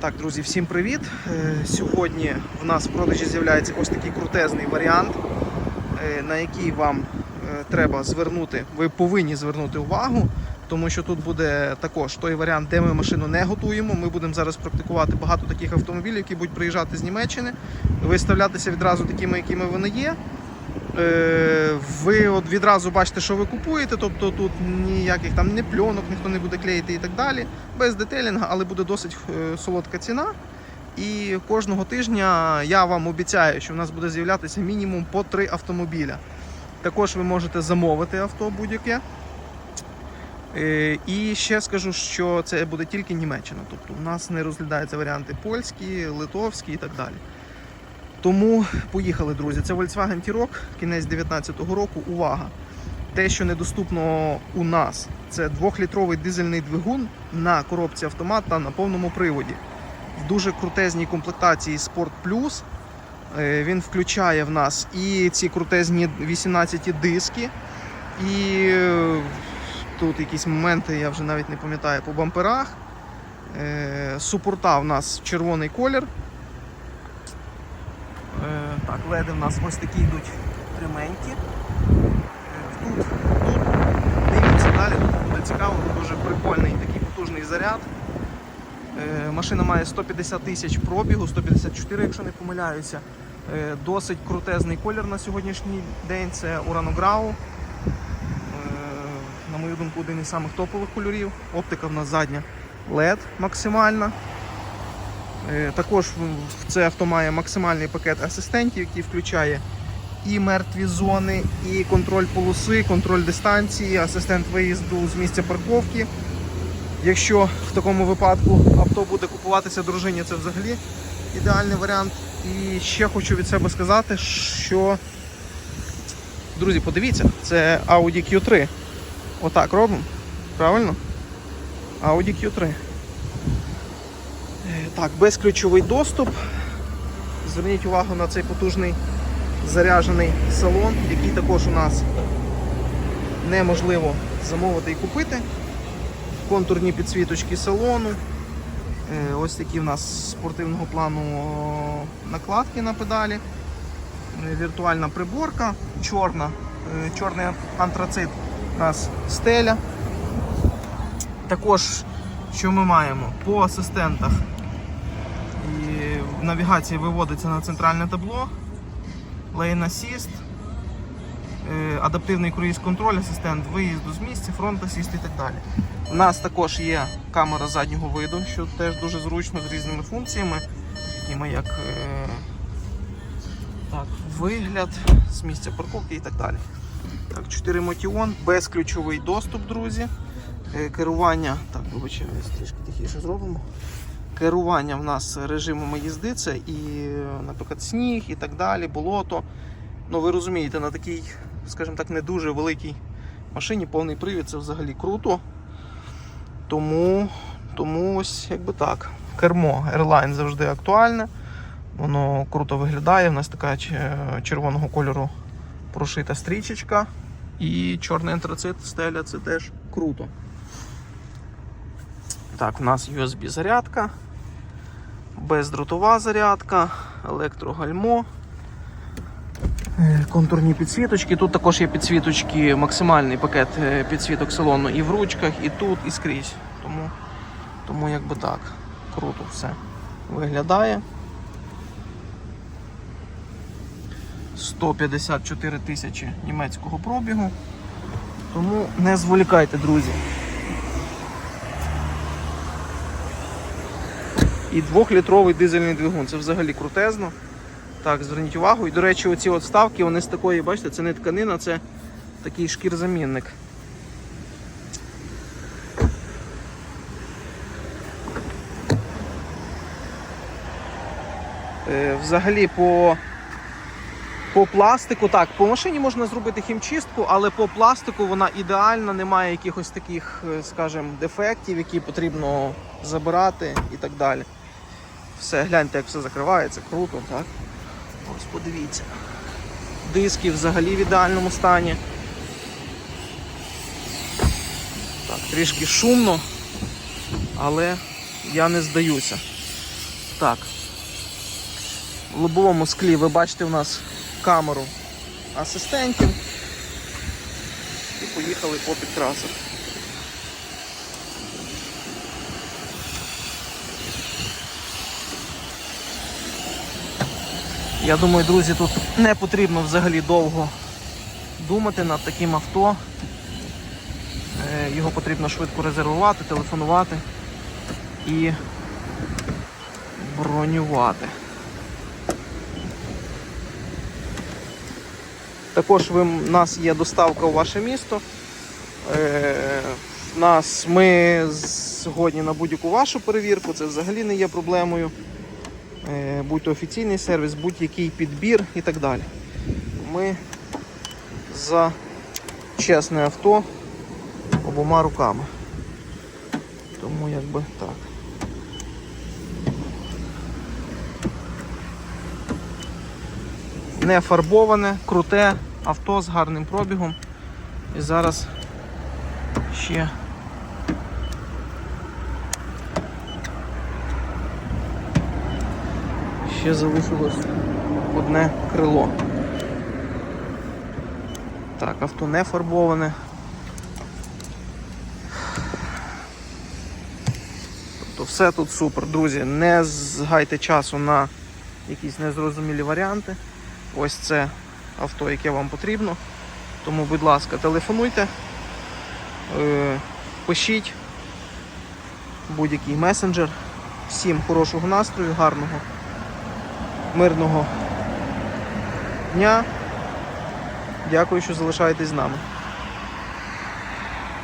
Так, друзі, всім привіт! Е, Сьогодні в нас в продажі з'являється ось такий крутезний варіант, е, на який вам е, треба звернути, ви повинні звернути увагу, тому що тут буде також той варіант, де ми машину не готуємо. Ми будемо зараз практикувати багато таких автомобілів, які будуть приїжджати з Німеччини, виставлятися відразу такими, якими вони є. Е, Ви от відразу бачите, що ви купуєте, тобто тут ніяких там не пленок, ніхто не буде клеїти і так далі. Без детелінга, але буде досить е, солодка ціна. І кожного тижня я вам обіцяю, що в нас буде з'являтися мінімум по три автомобіля. Також ви можете замовити авто будь-яке. Е, І ще скажу, що це буде тільки Німеччина. Тобто у нас не розглядаються варіанти польські, литовські і так далі. Тому поїхали, друзі. Це Volkswagen T-Roc, кінець 2019 року. Увага! Те, що недоступно у нас, це 2-літровий дизельний двигун на коробці автомат та на повному приводі. В дуже крутезній комплектації Sport Plus. Е, Він включає в нас і ці крутезні 18 диски, і е, тут якісь моменти, я вже навіть не пам'ятаю, по бамперах. Е, Супорта в нас червоний колір. Е, Так, леди в нас ось такі йдуть трименькі. Е, Тут, тут дивіться далі, тут буде цікаво, тут дуже прикольний такий потужний заряд. Е, Машина має 150 тисяч пробігу, 154, якщо не помиляюся. Досить крутезний колір на сьогоднішній день це. Е, На мою думку, один із самих топових кольорів. Оптика в нас задня LED максимальна. Е, Також це авто має максимальний пакет асистентів, який включає і мертві зони, і контроль полоси, контроль дистанції, асистент виїзду з місця парковки. Якщо в такому випадку авто буде купуватися дружині, це взагалі ідеальний варіант. І ще хочу від себе сказати, що друзі, подивіться, це Audi Q3. Отак робимо. Правильно? Audi Q3. Так, безключовий доступ. Зверніть увагу на цей потужний заряджений салон, який також у нас неможливо замовити і купити. Контурні підсвіточки салону. Е, Ось такі в нас спортивного плану накладки на педалі. Е, Віртуальна приборка, чорна, е, чорний антрацит у нас стеля. Також, що ми маємо по асистентах. В навігації виводиться на центральне табло, Lane Assist, е, адаптивний круїз-контроль, асистент виїзду з місця, фронт асіст і так далі. У нас також є камера заднього виду, що теж дуже зручно з різними функціями, такими як е, так, вигляд з місця парковки і так далі. Так, 4 мотіон, безключовий доступ, друзі. Е, Керування, так, вибачаюсь, трішки тихіше зробимо. Керування в нас режимами їзди, це і, наприклад, сніг і так далі, болото. Ну, ви розумієте, на такій, скажімо так, не дуже великій машині повний привід це взагалі круто. Тому, тому ось якби так. Кермо Airline завжди актуальне. Воно круто виглядає. У нас така червоного кольору прошита стрічечка. І чорний антрацит стеля це теж круто. Так, у нас USB зарядка, бездротова зарядка, електрогальмо, е, контурні підсвіточки. Тут також є підсвіточки, максимальний пакет е, підсвіток салону і в ручках, і тут, і скрізь. Тому, тому якби так, круто все виглядає. 154 тисячі німецького пробігу. Тому не зволікайте, друзі. І двохлітровий дизельний двигун. Це взагалі крутезно. Так, зверніть увагу. І, до речі, оці от вставки, вони з такої, бачите, це не тканина, це такий шкірзамінник. Е, Взагалі по, по пластику, так, по машині можна зробити хімчистку, але по пластику вона ідеальна, немає якихось таких, е, скажімо, дефектів, які потрібно забирати і так далі. Все, гляньте, як все закривається, круто, так? Ось подивіться. Диски взагалі в ідеальному стані. Так, трішки шумно, але я не здаюся. Так. В лобовому склі ви бачите у нас камеру асистентів. І поїхали по підкрасах. Я думаю, друзі, тут не потрібно взагалі довго думати над таким авто. Е, Його потрібно швидко резервувати, телефонувати і бронювати. Також ви, у нас є доставка у ваше місто. Е, в нас, ми згодні на будь-яку вашу перевірку, це взагалі не є проблемою. Е, будь то офіційний сервіс, будь-який підбір і так далі. Ми за чесне авто обома руками. Тому якби так. Не фарбоване, круте авто з гарним пробігом. І зараз ще ще залишилось одне крило. Так, авто не фарбоване. Тобто все тут супер, друзі. Не згайте часу на якісь незрозумілі варіанти. Ось це авто, яке вам потрібно. Тому, будь ласка, телефонуйте, е, пишіть будь-який месенджер. Всім хорошого настрою, гарного, мирного дня. Дякую, що залишаєтесь з нами.